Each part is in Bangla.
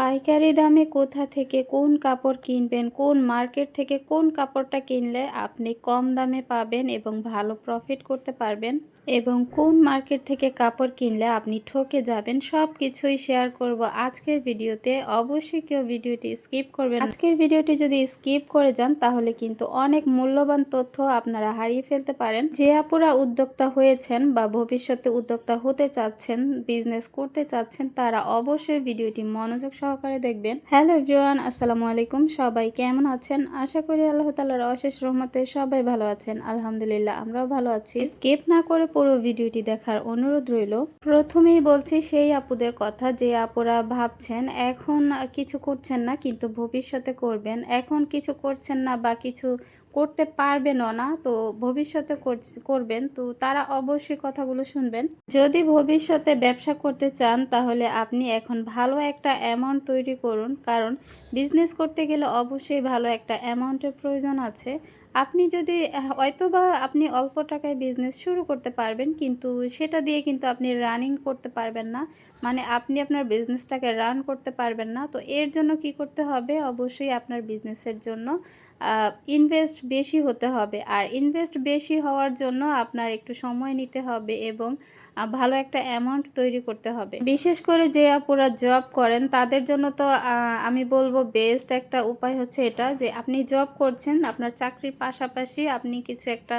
পাইকারি দামে কোথা থেকে কোন কাপড় কিনবেন, কোন মার্কেট থেকে কোন কাপড়টা কিনলে আপনি কম দামে পাবেন এবং ভালো প্রফিট করতে পারবেন? এবং কোন মার্কেট থেকে কাপড় কিনলে আপনি ঠকে যাবেন সব কিছুই শেয়ার করব আজকের ভিডিওতে। অবশ্যই কেউ ভিডিওটি স্কিপ করবেন আজকের ভিডিওটি যদি স্কিপ করে যান, তাহলে কিন্তু অনেক মূল্যবান তথ্য আপনারা হারিয়ে ফেলতে পারেন। যে আপুরা উদ্যোক্তা হয়েছেন বা ভবিষ্যতে উদ্যোক্তা হতে চাচ্ছেন, বিজনেস করতে চাচ্ছেন, তারা অবশ্যই ভিডিওটি মনোযোগ সহকারে দেখবেন। হ্যালো এভরিওয়ান, আসসালামু আলাইকুম। সবাই কেমন আছেন? আশা করি আল্লাহ তালার অশেষ রহমতে সবাই ভালো আছেন। আলহামদুলিল্লাহ, আমরাও ভালো আছি। স্কিপ না করে পুরো ভিডিওটি দেখার অনুরোধ রইল। প্রথমেই বলছি সেই আপুদের কথা যে আপুরা ভাবছেন, এখন কিছু করছেন না, কিন্তু ভবিষ্যতে করবেন। এখন কিছু করছেন না বা কিছু করতে পারবেনও না, তো ভবিষ্যতে করবেন। তো তারা অবশ্যই কথাগুলো শুনবেন। যদি ভবিষ্যতে ব্যবসা করতে চান, তাহলে আপনি এখন ভালো একটা অ্যামাউন্ট তৈরি করুন। কারণ বিজনেস করতে গেলে অবশ্যই ভালো একটা অ্যামাউন্টের প্রয়োজন আছে। আপনি যদি হয়তো বা আপনি অল্প টাকায় বিজনেস শুরু করতে পারবেন, কিন্তু সেটা দিয়ে কিন্তু আপনি রানিং করতে পারবেন না। মানে আপনি আপনার বিজনেসটাকে রান করতে পারবেন না। তো এর জন্য কি করতে হবে? অবশ্যই আপনার বিজনেসের জন্য ইনভেস্ট বেশি হতে হবে। আর ইনভেস্ট বেশি হওয়ার জন্য আপনার একটু সময় নিতে হবে এবং ভালো একটা অ্যামাউন্ট তৈরি করতে হবে। বিশেষ করে যে আপুরা জব করেন, তাদের জন্য তো আমি বলব বেস্ট একটা উপায় হচ্ছে এটা যে আপনি জব করছেন, আপনার চাকরির পাশাপাশি আপনি কিছু একটা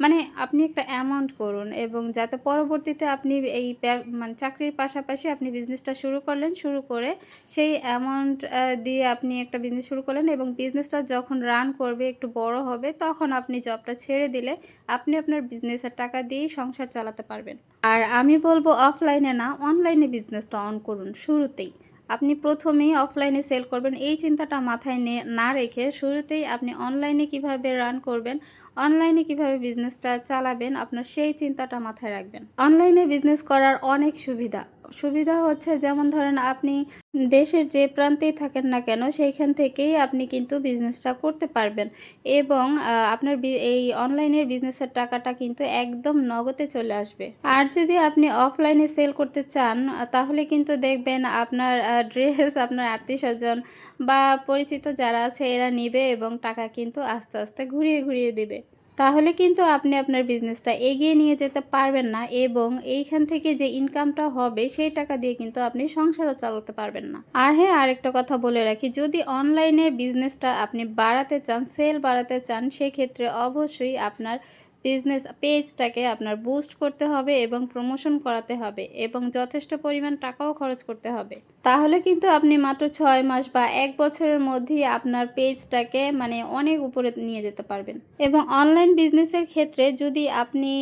মানে আপনি একটা অ্যামাউন্ট করুন এবং যাতে পরবর্তীতে আপনি এই মানে চাকরির পাশাপাশি আপনি বিজনেসটা শুরু করলেন, শুরু করে সেই অ্যামাউন্ট দিয়ে আপনি একটা বিজনেস শুরু করলেন এবং বিজনেসটা যখন রান করবে, একটু বড় হবে, তখন আপনি জবটা ছেড়ে দিলে আপনি আপনার বিজনেসের টাকা দিয়েই সংসার চালাতে পারবেন। আর আমি বলব অফলাইনে না অনলাইনে বিজনেসটা অন করুন শুরুতেই। আপনি প্রথমেই অফলাইনে সেল করবেন, এই চিন্তাটা মাথায় নে- রেখে শুরুতেই আপনি অনলাইনে কীভাবে রান করবেন অনলাইনে কীভাবে বিজনেসটা চালাবেন? আপনার সেই চিন্তাটা মাথায় রাখবেন। অনলাইনে বিজনেস করার অনেক সুবিধা। সুবিধা হচ্ছে যেমন ধরেন আপনি দেশের যে প্রান্তেই থাকেন না কেন, সেইখান থেকেই আপনি কিন্তু বিজনেসটা করতে পারবেন। এবং আপনার এই অনলাইনের বিজনেসের টাকাটা কিন্তু একদম নগদে চলে আসবে। আর যদি আপনি অফলাইনে সেল করতে চান, তাহলে কিন্তু দেখবেন আপনার ড্রেস আপনার আত্মীয় স্বজন বা পরিচিত যারা আছে, এরা নিবে এবং টাকা কিন্তু আস্তে আস্তে ঘুরিয়ে ঘুরিয়ে দিবে। তাহলে কিন্তু আপনি আপনার বিজনেসটা এগিয়ে নিয়ে যেতে পারবেন না এবং এইখান থেকে যে ইনকামটা হবে, সেই টাকা দিয়ে কিন্তু আপনি সংসারও চালাতে পারবেন না। আর হ্যাঁ আরেকটা কথা বলে রাখি, যদি অনলাইনে বিজনেসটা আপনি বাড়াতে চান সেল বাড়াতে চান, সেক্ষেত্রে অবশ্যই আপনার বিজনেস পেজটাকে আপনার বুস্ট করতে হবে এবং প্রমোশন করাতে হবে এবং যথেষ্ট পরিমাণ টাকাও খরচ করতে হবে। তাহলে কিন্তু আপনি মাত্র ছয় মাস বা এক বছরের মধ্যেই আপনার পেজটাকে মানে অনেক উপরে নিয়ে যেতে পারবেন। এবং অনলাইন বিজনেসের ক্ষেত্রে যদি আপনি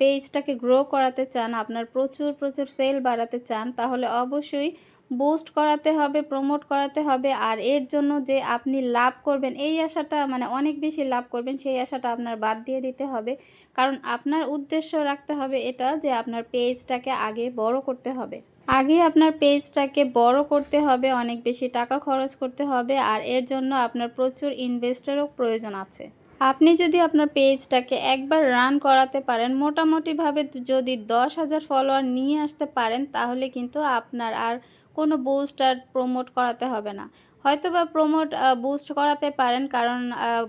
পেজটাকে গ্রো করাতে চান, আপনার প্রচুর প্রচুর সেল বাড়াতে চান, তাহলে অবশ্যই বুস্ট করাতে হবে প্রমোট করাতে হবে, আর এর জন্য যে আপনি লাভ করবেন, এই আশাটা মানে অনেক বেশি লাভ করবেন, সেই আশাটা আপনার বাদ দিয়ে দিতে হবে। কারণ আপনার উদ্দেশ্য রাখতে হবে এটা যে আপনার পেজটাকে আগে বড় করতে হবে। আগে আপনার পেজটাকে বড় করতে হবে, অনেক বেশি টাকা খরচ করতে হবে, আর এর জন্য আপনার প্রচুর ইনভেস্টারও প্রয়োজন আছে। আপনি যদি আপনার পেজটাকে একবার রান করাতে পারেন, মোটামুটিভাবে যদি দশ হাজার ফলোয়ার নিয়ে আসতে পারেন, তাহলে কিন্তু আপনার আর কোনো বুস্ট আর প্রমোট করাতে হবে না। হয়তো বা প্রমোট বুস্ট করাতে পারেন, কারণ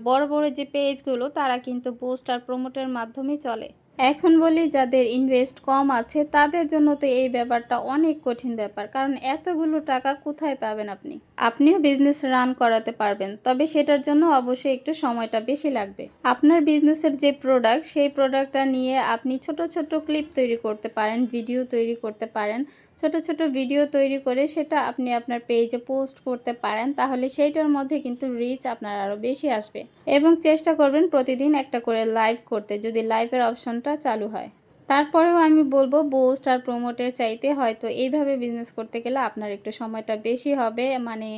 বড় বড় যে পেজগুলো তারা কিন্তু বুস্ট আর প্রমোটের মাধ্যমে চলে। এখন বলি যাদের ইনভেস্ট কম আছে, তাদের জন্য তো এই ব্যাপারটা অনেক কঠিন ব্যাপার। কারণ এতগুলো টাকা কোথায় পাবেন আপনি? আপনিও বিজনেস রান করাতে পারবেন, তবে সেটার জন্য অবশ্যই একটু সময়টা বেশি লাগবে। আপনার বিজনেসের যে প্রোডাক্ট সেই প্রোডাক্টটা নিয়ে আপনি ছোট ছোট ক্লিপ তৈরি করতে পারেন ভিডিও তৈরি করতে পারেন। ছোট ছোট ভিডিও তৈরি করে সেটা আপনি আপনার পেজে পোস্ট করতে পারেন, তাহলে সেইটার মধ্যে কিন্তু রিচ আপনার আরও বেশি আসবে। এবং চেষ্টা করবেন প্রতিদিন একটা করে লাইভ করতে। যদি লাইভের অপশনটা চালু হয়। তারপরেও আমি বলব বুস্ট আর প্রোমোটের চাইতে হয়তো এইভাবে বিজনেস করতে গেলে আপনার একটু সময়টা বেশি হবে। মানে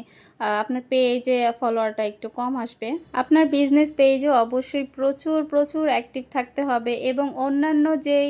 আপনার পেজে ফলোয়ারটা একটু কম আসবে। আপনার বিজনেস পেজে অবশ্যই প্রচুর প্রচুর অ্যাক্টিভ থাকতে হবে এবং অন্যান্য যেই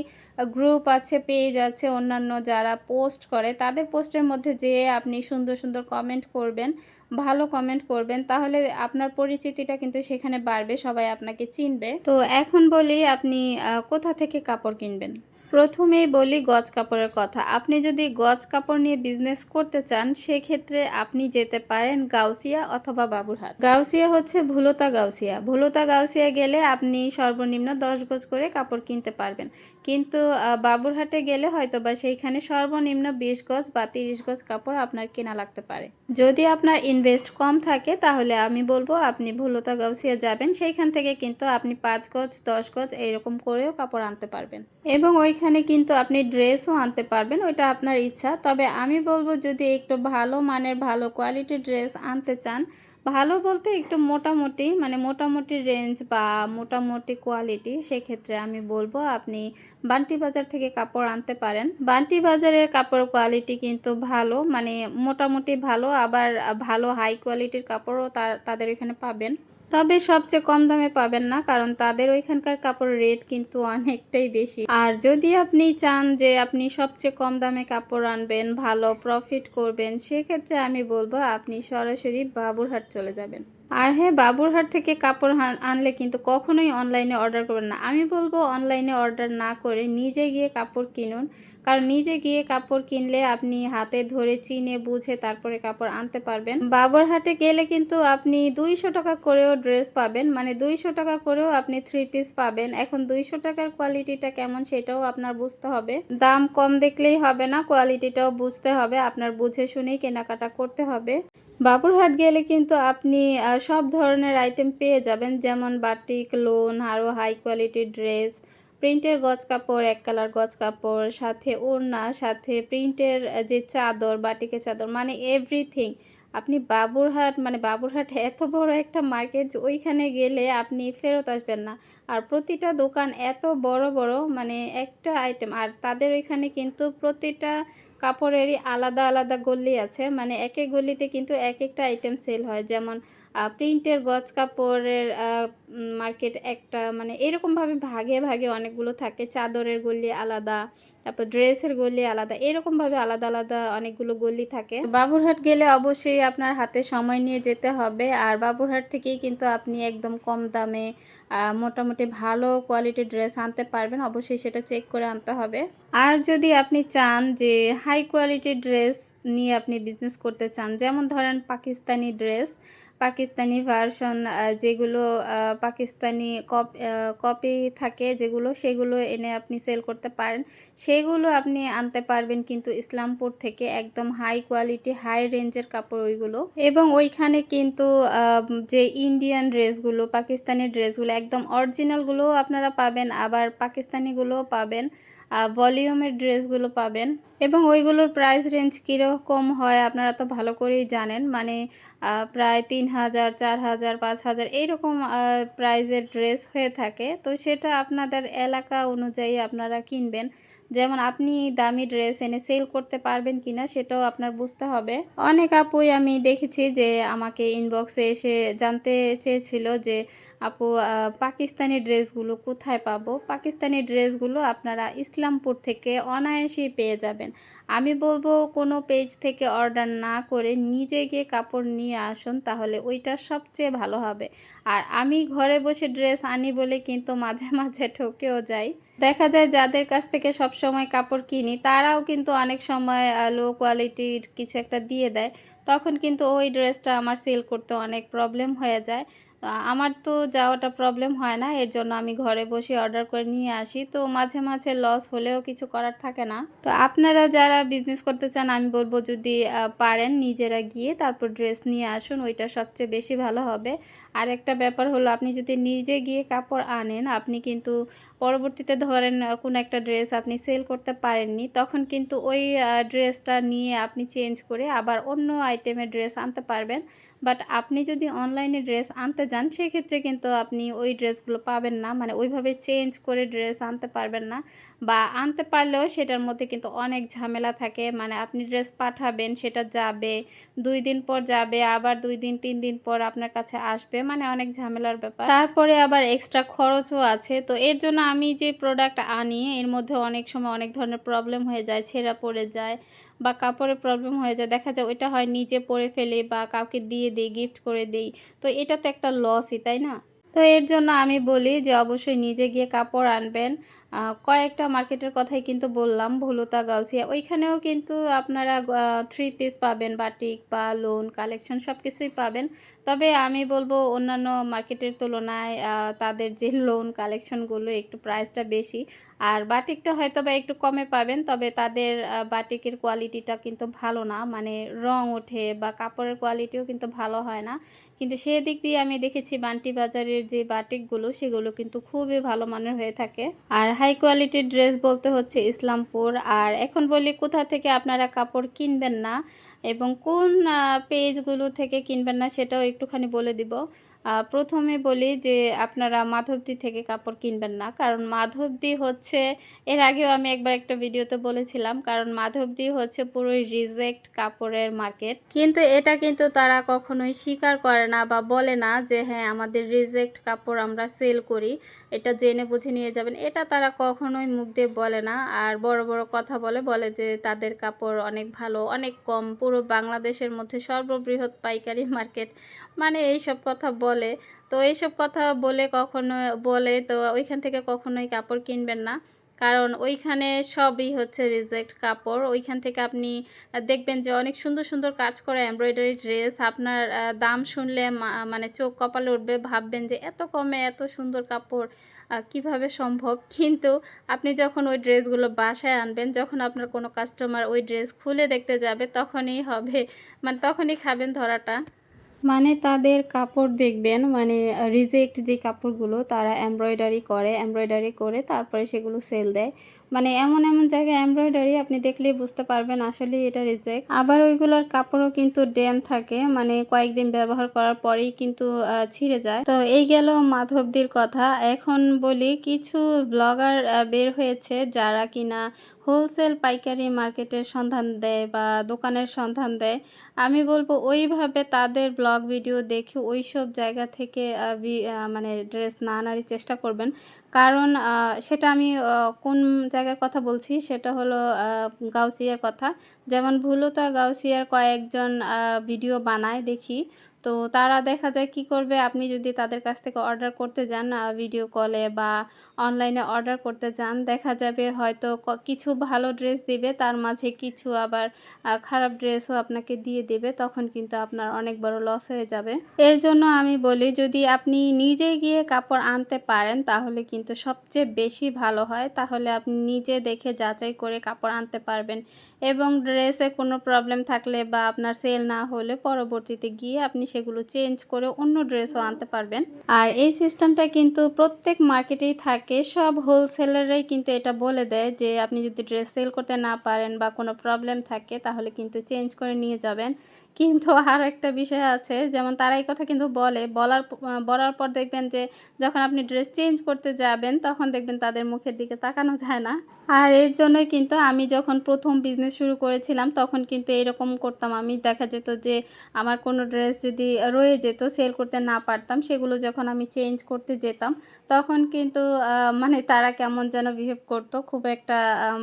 গ্রুপ আছে পেজ আছে, অন্যান্য যারা পোস্ট করে, তাদের পোস্টের মধ্যে যেয়ে আপনি সুন্দর সুন্দর কমেন্ট করবেন, ভালো কমেন্ট করবেন, তাহলে আপনার পরিচিতিটা কিন্তু সেখানে বাড়বে, সবাই আপনাকে চিনবে। তো এখন বলি আপনি কোথা থেকে কাপড় কিনবেন? প্রথমেই বলি গজ কাপড়ের কথা। আপনি যদি গজ কাপড় নিয়ে বিজনেস করতে চান, সেক্ষেত্রে আপনি যেতে পারেন গাউসিয়া অথবা বাবুরহাট। গাউসিয়া হচ্ছে ভুলতা গাউসিয়া। ভুলতা গাউসিয়া গেলে আপনি সর্বনিম্ন দশ গজ করে কাপড় কিনতে পারবেন। কিন্তু বাবুরহাটে গেলে হয়তো বা সেইখানে সর্বনিম্ন বিশ গজ বা তিরিশ গজ কাপড় আপনার কেনা লাগতে পারে। যদি আপনার ইনভেস্ট কম থাকে, তাহলে আমি বলব আপনি ভুলতা গাউসিয়া যাবেন। সেইখান থেকে কিন্তু আপনি পাঁচ গজ, দশ গজ এইরকম করেও কাপড় আনতে পারবেন। এবং ওইখানে কিন্তু আপনি ড্রেসও আনতে পারবেন, ওইটা আপনার ইচ্ছা। তবে আমি বলব যদি একটু ভালো মানের, ভালো কোয়ালিটির ড্রেস আনতে চান ভালো বলতে একটু মোটামুটি মানে মোটামুটি রেঞ্জ বা মোটামুটি কোয়ালিটি সেক্ষেত্রে আমি বলব আপনি বান্টি বাজার থেকে কাপড় আনতে পারেন। বান্টি বাজারের কাপড় কোয়ালিটি কিন্তু ভালো মানে মোটামুটি ভালো, আবার ভালো হাই কোয়ালিটির কাপড়ও তাদের এখানে পাবেন। তবে সবচেয়ে কম দামে পাবেন না, কারণ তাদের ওইখানকার কাপড় রেট কিন্তু অনেকটাই বেশি। আর যদি আপনি চান যে আপনি সবচেয়ে কম দামে কাপড় আনবেন, ভালো প্রফিট করবেন, সেক্ষেত্রে আমি বলব আপনি সরাসরি বাবুরহাট চলে যাবেন। আর হ্যাঁ বাবুরহাট থেকে কাপড় আনলে কিন্তু কখনোই অনলাইনে অর্ডার করবেন না। আমি বলব অনলাইনে অর্ডার না করে নিজে গিয়ে কাপড় কিনুন। কারণ নিজে গিয়ে কাপড় কিনলে আপনি হাতে ধরে চিনে বুঝে তারপরে কাপড় আনতে পারবেন। বাবরহাটে গেলে কিন্তু আপনি দুইশো টাকা করেও ড্রেস পাবেন। মানে দুইশো টাকা করেও আপনি থ্রি পিস পাবেন। এখন দুইশো টাকার কোয়ালিটিটা কেমন সেটাও আপনার বুঝতে হবে। দাম কম দেখলেই হবে না কোয়ালিটিটাও বুঝতে হবে। আপনার বুঝে শুনেই কেনাকাটা করতে হবে। বাবুরহাট গেলে কিন্তু আপনি সব ধরনের আইটেম পেয়ে যাবেন। যেমন বাটিক লোন আরও হাই কোয়ালিটির ড্রেস প্রিন্টের গজ কাপড়, এক কালার গজ কাপড়, সাথে ওড়না, সাথে প্রিন্টের যে চাদর বাটিকের চাদর মানে এভরিথিং আপনি বাবুরহাট মানে বাবুরহাট এত বড় একটা মার্কেট যে ওইখানে গেলে আপনি ফেরত আসবেন না। আর প্রতিটা দোকান এত বড় বড় মানে একটা আইটেম আর তাদের ওইখানে কিন্তু প্রতিটা কাপড়েরই আলাদা আলাদা গল্লি আছে। মানে এক এক গল্লিতে কিন্তু এক একটা আইটেম সেল হয়। যেমন প্রিন্টের গজ কাপড়ের মার্কেট একটা মানে এরকমভাবে ভাগে ভাগে অনেকগুলো থাকে। চাদরের গলি আলাদা, তারপর ড্রেসের গলি আলাদা, এরকমভাবে আলাদা আলাদা অনেকগুলো গলি থাকে। বাবুরহাট গেলে অবশ্যই আপনার হাতে সময় নিয়ে যেতে হবে। আর বাবুরহাট থেকেই কিন্তু আপনি একদম কম দামে মোটামুটি ভালো কোয়ালিটির ড্রেস আনতে পারবেন। অবশ্যই সেটা চেক করে আনতে হবে। আর যদি আপনি চান যে হাই কোয়ালিটির ড্রেস নিয়ে আপনি বিজনেস করতে চান, যেমন ধরেন পাকিস্তানি ড্রেস পাকিস্তানি ভার্সন যেগুলো পাকিস্তানি কপ থাকে যেগুলো, সেগুলো এনে আপনি সেল করতে পারেন। সেগুলো আপনি আনতে পারবেন কিন্তু ইসলামপুর থেকে একদম হাই কোয়ালিটি হাই রেঞ্জের কাপড় ওইগুলো। এবং ওইখানে কিন্তু যে ইন্ডিয়ান ড্রেসগুলো পাকিস্তানি ড্রেসগুলো একদম অরিজিনালগুলোও আপনারা পাবেন, আবার পাকিস্তানিগুলোও পাবেন। ভলিউমের ড্রেসগুলো পাবেন। এবং ওইগুলোর প্রাইস রেঞ্জ কীরকম হয় আপনারা তো ভালো করেই জানেন। মানে প্রায় তিন হাজার চার হাজার পাঁচ হাজার এইরকম প্রাইজের ড্রেস হয়ে থাকে। তো সেটা আপনাদের এলাকা অনুযায়ী আপনারা কিনবেন। যেমন আপনি দামি ড্রেস এনে সেল করতে পারবেন কিনা সেটাও আপনার বুঝতে হবে। অনেক আপুই আমি দেখেছি যে আমাকে ইনবক্সে এসে জানতে চেয়েছিল যে, আপু পাকিস্তানি ড্রেসগুলো কোথায় পাবো? পাকিস্তানি ড্রেসগুলো আপনারা ইসলামপুর থেকে অনায়াসেই পেয়ে যাবেন। আমি বলব কোনো পেজ থেকে অর্ডার না করে নিজে গিয়ে কাপড় নিয়ে আসুন, তাহলে ওইটা সবচেয়ে ভালো হবে। আর আমি ঘরে বসে ড্রেস আনি বলে কিন্তু মাঝে মাঝে ঠকেও যাই। দেখা যায় যাদের কাছ থেকে সব সময় কাপড় কিনি, তারাও কিন্তু অনেক সময় লো কোয়ালিটির কিছু একটা দিয়ে দেয়। তখন কিন্তু ওই ড্রেসটা আমার সেল করতে অনেক প্রবলেম হয়ে যায়। আহ, আমার তো যাওয়াটা প্রবলেম হয় না এর জন্য আমি ঘরে বসে অর্ডার করে নিয়ে আসি। তো মাঝে মাঝে লস হলেও কিছু করার থাকে না। তো আপনারা যারা বিজনেস করতে চান আমি বলব যদি পারেন নিজেরা গিয়ে তারপর ড্রেস নিয়ে আসুন ওইটা সবচেয়ে বেশি ভালো হবে। আর একটা ব্যাপার হলো আপনি যদি নিজে গিয়ে কাপড় আনেন আপনি কিন্তু পরবর্তীতে ধরেন কোনো একটা ড্রেস আপনি সেল করতে পারেননি তখন কিন্তু ওই ড্রেসটা নিয়ে আপনি চেঞ্জ করে আবার অন্য আইটেমের ড্রেস আনতে পারবেন। বাট আপনি যদি অনলাইনে ড্রেস আনতে যান, সেক্ষেত্রে কিন্তু আপনি ওই ড্রেসগুলো পাবেন না। মানে ওইভাবে চেঞ্জ করে ড্রেস আনতে পারবেন না। বা আনতে পারলেও সেটার মধ্যে কিন্তু অনেক ঝামেলা থাকে। মানে আপনি ড্রেস পাঠাবেন, সেটা যাবে, দুই দিন পর যাবে, আবার দুই দিন, তিন দিন পর আপনার কাছে আসবে। মানে অনেক ঝামেলার ব্যাপার। তারপরে আবার এক্সট্রা খরচও আছে। তো এর জন্য আমি যে প্রোডাক্ট আনি, এর মধ্যে অনেক সময় অনেক ধরনের প্রবলেম হয়ে যায়, ছেঁড়া পড়ে যায়। বা কাপড়ের প্রবলেম হয়ে যায়। দেখা যায় ওইটা হয় নিজে পরে ফেলে বা কাউকে দিয়ে দিই গিফট করে দিই। তো এটা তো একটা লসই তাই না? তো এর জন্য আমি বলি যে অবশ্যই নিজে গিয়ে কাপড় আনবেন। কয়েকটা মার্কেটের কথাই কিন্তু বললাম, ভুলতা, গাউসিয়া। ওইখানেও কিন্তু আপনারা থ্রি পিস পাবেন বাটিক বা লোন কালেকশন সব কিছুই পাবেন। তবে আমি বলব অন্যান্য মার্কেটের তুলনায় তাদের যে লোন কালেকশনগুলো একটু প্রাইসটা বেশি। আর বাটিকটা হয়তো বা একটু কমে পাবেন, তবে তাদের বাটিকের কোয়ালিটিটা কিন্তু ভালো না। মানে রং ওঠে বা কাপড়ের কোয়ালিটিও কিন্তু ভালো হয় না। কিন্তু সেদিক দিয়ে আমি দেখেছি বান্টি বাজারের যে বাটিকগুলো, সেগুলো কিন্তু খুবই ভালো মানের হয়ে থাকে। আর হাই কোয়ালিটির ড্রেস বলতে হচ্ছে ইসলামপুর। আর এখন বলি কোথা থেকে আপনারা কাপড় কিনবেন না এবং কোন পেজগুলো থেকে কিনবেন না, সেটাও একটুখানি বলে দিব। প্রথমে বলি যে আপনারা মাধবদি থেকে কাপড় কিনবেন না। কারণ মাধবদি হচ্ছে, এর আগেও আমি একবার একটা ভিডিওতে বলেছিলাম, কারণ মাধবদি হচ্ছে পুরোই রিজেক্ট কাপড়ের মার্কেট। কিন্তু এটা কিন্তু তারা কখনোই স্বীকার করে না বা বলে না যে হ্যাঁ আমাদের রিজেক্ট কাপড় আমরা সেল করি, এটা জেনে বুঝে নিয়ে যাবেন। এটা তারা কখনোই মুখ দিয়ে বলে না। আর বড় বড় কথা বলে বলে যে তাদের কাপড় অনেক ভালো, অনেক কম। পুরো বাংলাদেশের মধ্যে সর্ববৃহৎ পাইকারি মার্কেট। মানে এই সব কথা বলে তো এইসব কথা বলে কখনো, বলে তো ওইখান থেকে কখনোই কাপড় কিনবেন না। কারণ ওইখানে সবই হচ্ছে রিজেক্ট কাপড়। ওইখান থেকে আপনি দেখবেন যে অনেক সুন্দর সুন্দর কাজ করে এমব্রয়ডারি ড্রেস। আপনার দাম শুনলে মানে চোখ কপালে উঠবে, ভাববেন যে এত কমে এত সুন্দর কাপড় কীভাবে সম্ভব? কিন্তু আপনি যখন ওই ড্রেসগুলো বাসায় আনবেন, যখন আপনার কোনো কাস্টমার ওই ড্রেস খুলে দেখতে যাবে, তখনই হবে মানে তখনই খাবেন ধরাটা। মানে তাদের কাপড় দেখবেন মানে রিজেক্ট যে কাপড়গুলো তারা এমব্রয়ডারি করে এমব্রয়ডারি করে তারপরে সেগুলো সেল দেয়। মানে এমন এমন জায়গায় এমব্রয়ডারি আপনি দেখলেই বুঝতে পারবেন আসলে এটা রিজেক্ট আবার ওইগুলোর কাপড়ও কিন্তু ড্যাম থাকে মানে কয়েকদিন ব্যবহার করার পরেই কিন্তু ছিঁড়ে যায়। তো এই গেল মাধবদীর কথা। এখন বলি, কিছু ব্লগার বের হয়েছে যারা কিনা হোলসেল পাইকারি মার্কেটের সন্ধান দেয় বা দোকানের সন্ধান দেয়। আমি বলব ওইভাবে তাদের ব্লগ ভিডিও দেখে ওই সব জায়গা থেকে মানে ড্রেস না আনারই চেষ্টা করবেন। কারণ সেটা আমি কোন জায়গার কথা বলছি সেটা হলো গাউসিয়ার কথা। যেমন ভুলতা গাউসিয়ার কয়েকজন ভিডিও বানায় দেখি। তো তারা দেখা যায় কি করবে? আপনি যদি তাদের কাছ থেকে অর্ডার করতে যান ভিডিও কলে বা অনলাইনে অর্ডার করতে যান, দেখা যাবে হয়তো কিছু ভালো ড্রেস দিবে, তার মাঝে কিছু আবার খারাপ ড্রেসও আপনাকে দিয়ে দেবে, তখন কিন্তু আপনার অনেক বড় লস হয়ে যাবে। এর জন্য আমি বলি, যদি আপনি নিজে গিয়ে কাপড় আনতে পারেন, তাহলে কিন্তু সবচেয়ে বেশি ভালো হয়। তাহলে আপনি নিজে দেখে যাচাই করে কাপড় আনতে পারবেন এবং ড্রেসে কোনো প্রবলেম থাকলে বা আপনার সেল না হলে পরবর্তীতে গিয়ে আপনি সেগুলো চেঞ্জ করে অন্য ড্রেসও আনতে পারবেন। আর এই সিস্টেমটা কিন্তু প্রত্যেক মার্কেটেই থাকে। সব হোলসেলাররাই কিন্তু এটা বলে দেয় যে, আপনি যদি ড্রেস সেল করতে না পারেন বা কোনো প্রবলেম থাকে, তাহলে কিন্তু চেঞ্জ করে নিয়ে যাবেন। কিন্তু আরও একটা বিষয় আছে, যেমন তারা এই কথা কিন্তু বলে, বলার বলার পর দেখবেন যে যখন আপনি ড্রেস চেঞ্জ করতে যাবেন, তখন দেখবেন তাদের মুখের দিকে তাকানো যায় না। আর এর জন্যই কিন্তু আমি যখন প্রথম বিজনেস শুরু করেছিলাম, তখন কিন্তু এরকম করতাম। আমি দেখা যেত যে আমার কোনো ড্রেস যদি রয়ে যেত সেল করতে না পারতাম, সেগুলো যখন আমি চেঞ্জ করতে যেতাম, তখন কিন্তু মানে তারা কেমন যেন বিহেভ করতো। খুব একটা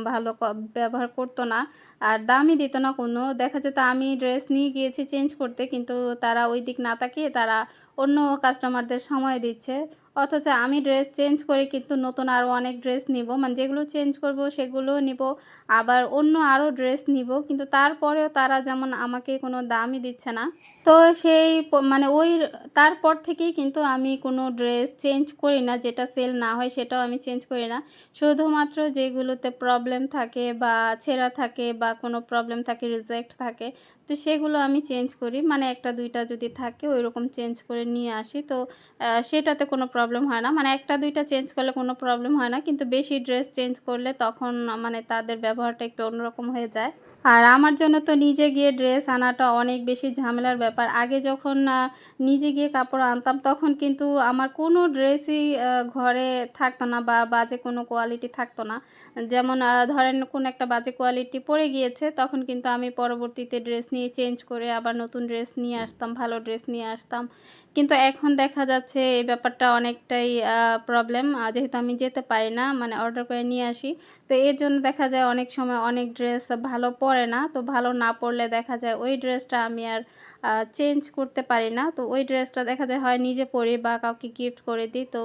ভালো ব্যবহার করতো না। আর দামই দিত না কোনো। দেখা যেত আমি ড্রেস নিয়ে গিয়েছি চেঞ্জ করতে, কিন্তু তারা ওই দিক না তাকিয়ে তারা অন্য কাস্টমারদের সময় দিচ্ছে। অথচ আমি ড্রেস চেঞ্জ করে কিন্তু নতুন আরও অনেক ড্রেস নিব। মানে যেগুলো চেঞ্জ করব সেগুলো নিব, আবার অন্য আরও ড্রেস নিব। কিন্তু তারপরেও তারা যেমন আমাকে কোনো দামই দিচ্ছে না। তো সেই মানে ওই তারপর থেকেই কিন্তু আমি কোনো ড্রেস চেঞ্জ করি না। যেটা সেল না হয় সেটাও আমি চেঞ্জ করি না। শুধুমাত্র যেগুলোতে প্রবলেম থাকে বা ছেঁড়া থাকে বা কোনো প্রবলেম থাকে রিজেক্ট থাকে তো সেগুলো আমি চেঞ্জ করি। মানে একটা, দুইটা যদি থাকে ওই রকম চেঞ্জ করে নিয়ে আসি। তো সেটাতে কোনো প্রবলেম হয় না। মানে একটা, দুইটা চেঞ্জ করলে কোনো প্রবলেম হয় না। কিন্তু বেশি ড্রেস চেঞ্জ করলে তখন মানে তাদের ব্যবহারটা একটু অন্যরকম হয়ে যায়। আর আমার জন্য তো নিজে গিয়ে ড্রেস আনাটা অনেক বেশি ঝামেলার ব্যাপার। আগে যখন নিজে গিয়ে কাপড় আনতাম, তখন কিন্তু আমার কোনো ড্রেসই ঘরে থাকতো না বা বাজে কোনো কোয়ালিটি থাকতো না। যেমন ধরেন কোনো একটা বাজে কোয়ালিটি পড়ে গিয়েছে, তখন কিন্তু আমি পরবর্তীতে ড্রেস নিয়ে চেঞ্জ করে আবার নতুন ড্রেস নিয়ে আসতাম, ভালো ড্রেস নিয়ে আসতাম। কিন্তু এখন দেখা যাচ্ছে এই ব্যাপারটা অনেকটাই প্রবলেম যেহেতু আমি যেতে পারি না মানে অর্ডার করে নিয়ে আসি। তো এর জন্য দেখা যায় অনেক সময় অনেক ড্রেস ভালো পরে না। তো ভালো না পড়লে দেখা যায় ওই ড্রেসটা আমি আর চেঞ্জ করতে পারি না। তো ওই ড্রেসটা দেখা যায় হয় নিজে পরি বা কাউকে গিফট করে দিই। তো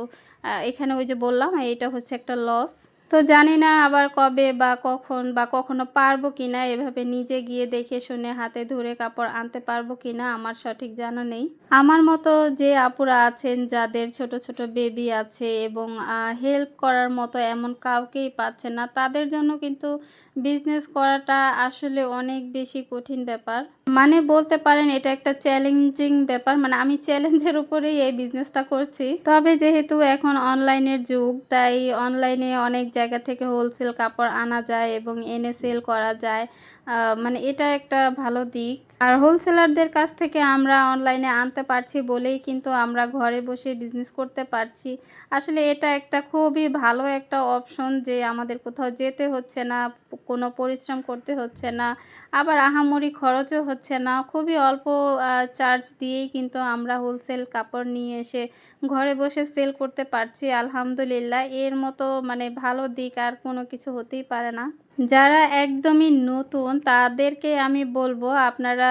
এখানে ওই যে বললাম এটা হচ্ছে একটা লস তো জানি না আবার কবে বা কখন বা কখনো পারব কি না এভাবে নিজে গিয়ে দেখে শুনে হাতে ধরে কাপড় আনতে পারব কি না আমার সঠিক জানা নেই। আমার মতো যে আপুরা আছেন, যাদের ছোট ছোট বেবি আছে এবং হেল্প করার মতো এমন কাউকেই পাচ্ছেন না, তাদের জন্য কিন্তু বিজনেস করাটা আসলে অনেক বেশি কঠিন ব্যাপার। মানে বলতে পারেন এটা একটা চ্যালেঞ্জিং ব্যাপার। মানে আমি চ্যালেঞ্জের উপরেই এই বিজনেসটা করছি। তবে যেহেতু এখন অনলাইনের যুগ, তাই অনলাইনে অনেক জায়গা থেকে হোলসেল কাপড় আনা যায় এবং এনে সেল করা যায়। মানে এটা একটা ভালো দিক। আর হোলসেলারদের কাছ থেকে আমরা অনলাইনে আনতে পারছি বলেই কিন্তু আমরা ঘরে বসে বিজনেস করতে পারছি। আসলে এটা একটা খুবই ভালো একটা অপশন যে আমাদের কোথাও যেতে হচ্ছে না, কোনো পরিশ্রম করতে হচ্ছে না, আবার আহামরি খরচও হচ্ছে না। খুবই অল্প চার্জ দিয়েই কিন্তু আমরা হোলসেল কাপড় নিয়ে এসে ঘরে বসে সেল করতে পারছি। আলহামদুলিল্লাহ, এর মতো মানে ভালো দিক আর কোনো কিছু হতেই পারে না। যারা একদমই নতুন, তাদেরকে আমি বলব আপনারা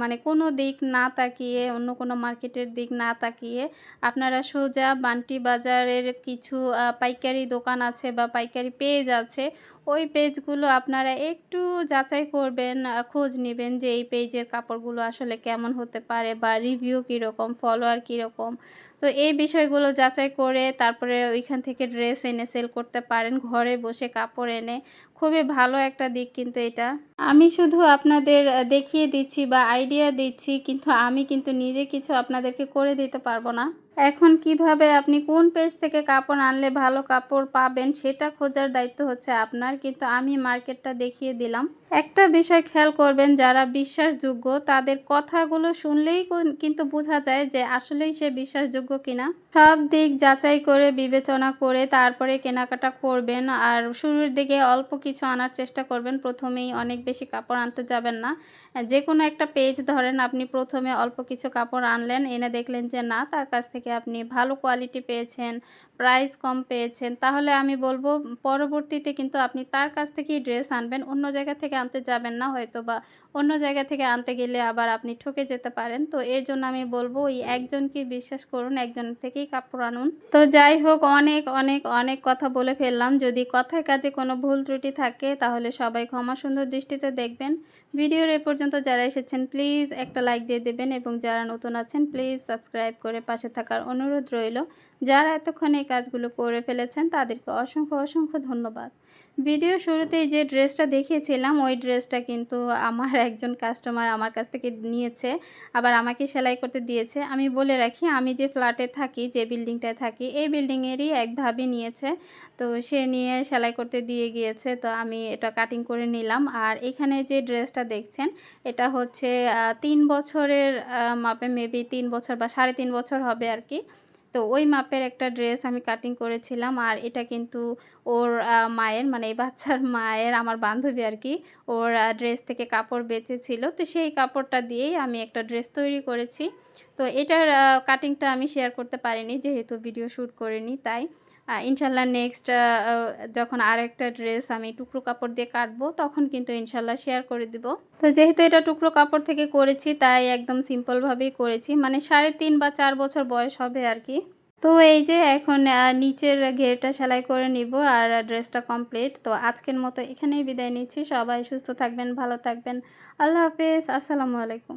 মানে কোনো দিক না তাকিয়ে, অন্য কোনো মার্কেটের দিক না তাকিয়ে আপনারা সোজা বান্টি বাজারের কিছু পাইকারি দোকান আছে বা পাইকারি পেজ আছে, ওই পেজগুলো আপনারা একটু যাচাই করবেন খোঁজ নেবেন যে এই পেজের কাপড়গুলো আসলে কেমন হতে পারে বা রিভিউ কীরকম, ফলোয়ার কীরকম। তো এই বিষয়গুলো যাচাই করে তারপরে ওইখান থেকে ড্রেস এনে সেল করতে পারেন, ঘরে বসে কাপড় এনে। খুবই ভালো একটা দিক কিন্তু এটা। আমি শুধু আপনাদের দেখিয়ে দিচ্ছি বা আইডিয়া দিচ্ছি, কিন্তু আমি কিন্তু নিজে কিছু আপনাদেরকে করে দিতে পারব না। এখন কীভাবে আপনি কোন পেজ থেকে কাপড় আনলে ভালো কাপড় পাবেন সেটা খোঁজার দায়িত্ব হচ্ছে আপনার, কিন্তু আমি মার্কেটটা দেখিয়ে দিলাম। একটা বিষয় খেয়াল করবেন, যারা বিশ্বাসযোগ্য তাদের কথাগুলো শুনলেই কিন্তু বোঝা যায় যে আসলেই সে বিশ্বাসযোগ্য কিনা। সব দিক যাচাই করে, বিবেচনা করে তারপরে কেনাকাটা করবেন আর শুরুর দিকে অল্প কিছু আনার চেষ্টা করবেন। প্রথমেই অনেক বেশি কাপড় আনতে যাবেন না। যে কোনো একটা পেজ ধরেন আপনি প্রথমে অল্প কিছু কাপড় আনলেন, এনে দেখলেন যে না, তার কাছ থেকে আপনি ভালো কোয়ালিটি পেয়েছেন প্রাইস কম পেয়েছেন, তাহলে আমি বলব পরবর্তীতে কিন্তু আপনি তার কাছ থেকেই ড্রেস আনবেন, অন্য জায়গা থেকে আনতে যাবেন না হয়তো বা অন্য জায়গা থেকে আনতে গেলে আবার আপনি ঠকে যেতে পারেন। তো এর জন্য আমি বলব ওই একজনকে বিশ্বাস করুন, একজন থেকেই কাপড় আনুন। তো যাই হোক, অনেক অনেক অনেক কথা বলে ফেললাম। যদি কথায় কাজে কোনো ভুল ত্রুটি থাকে, তাহলে সবাই ক্ষমা সুন্দর দৃষ্টিতে দেখবেন। ভিডিওর এ পর্যন্ত যারা এসেছেন, প্লিজ একটা লাইক দিয়ে দেবেন এবং যারা নতুন আছেন, প্লিজ সাবস্ক্রাইব করে পাশে থাকার অনুরোধ রইল। যারা এতক্ষণ এই কাজগুলো করে ফেলেছেন, তাদেরকে অসংখ্য অসংখ্য ধন্যবাদ। ভিডিও শুরুতেই যে ড্রেসটা দেখিয়েছিলাম, ওই ড্রেসটা কিন্তু আমার একজন কাস্টমার আমার কাছ থেকে নিয়েছে, আবার আমাকে সেলাই করতে দিয়েছে। আমি বলে রাখি, আমি যে ফ্ল্যাটে থাকি, যে বিল্ডিংটায় থাকি, এই বিল্ডিংয়েরই এক ভাবি নিয়েছে। তো সে নিয়ে সেলাই করতে দিয়ে গিয়েছে, তো আমি এটা কাটিং করে নিলাম। আর এখানে যে ড্রেসটা দেখছেন, এটা হচ্ছে তিন বছরের মাপে মেবি তিন বছর বা সাড়ে তিন বছর হবে আর কি। তো ওই মাপের একটা ড্রেস আমি কাটিং করেছিলাম। আর এটা কিন্তু ওর মায়ের মানে এই বাচ্চার মায়ের, আমার বান্ধবী আর কি ওর ড্রেস থেকে কাপড় বেঁচেছিল। তো সেই কাপড়টা দিয়েই আমি একটা ড্রেস তৈরি করেছি। তো এটার কাটিংটা আমি শেয়ার করতে পারিনি, যেহেতু ভিডিও শ্যুট করিনি, তাই। ইনশাল্লাহ নেক্সট যখন আরেকটা ড্রেস আমি টুকরো কাপড় দিয়ে কাটবো, তখন কিন্তু ইনশাল্লাহ শেয়ার করে দিব। তো যেহেতু এটা টুকরো কাপড় থেকে করেছি, তাই একদম সিম্পলভাবেই করেছি। মানে সাড়ে তিন বা চার বছর বয়স হবে আর কি। তো এই যে এখন নিচের ঘেরটা সেলাই করে নিব আর ড্রেসটা কমপ্লিট তো আজকের মতো এখানেই বিদায় নিচ্ছি। সবাই সুস্থ থাকবেন, ভালো থাকবেন। আল্লাহ হাফেজ। আসসালামু আলাইকুম।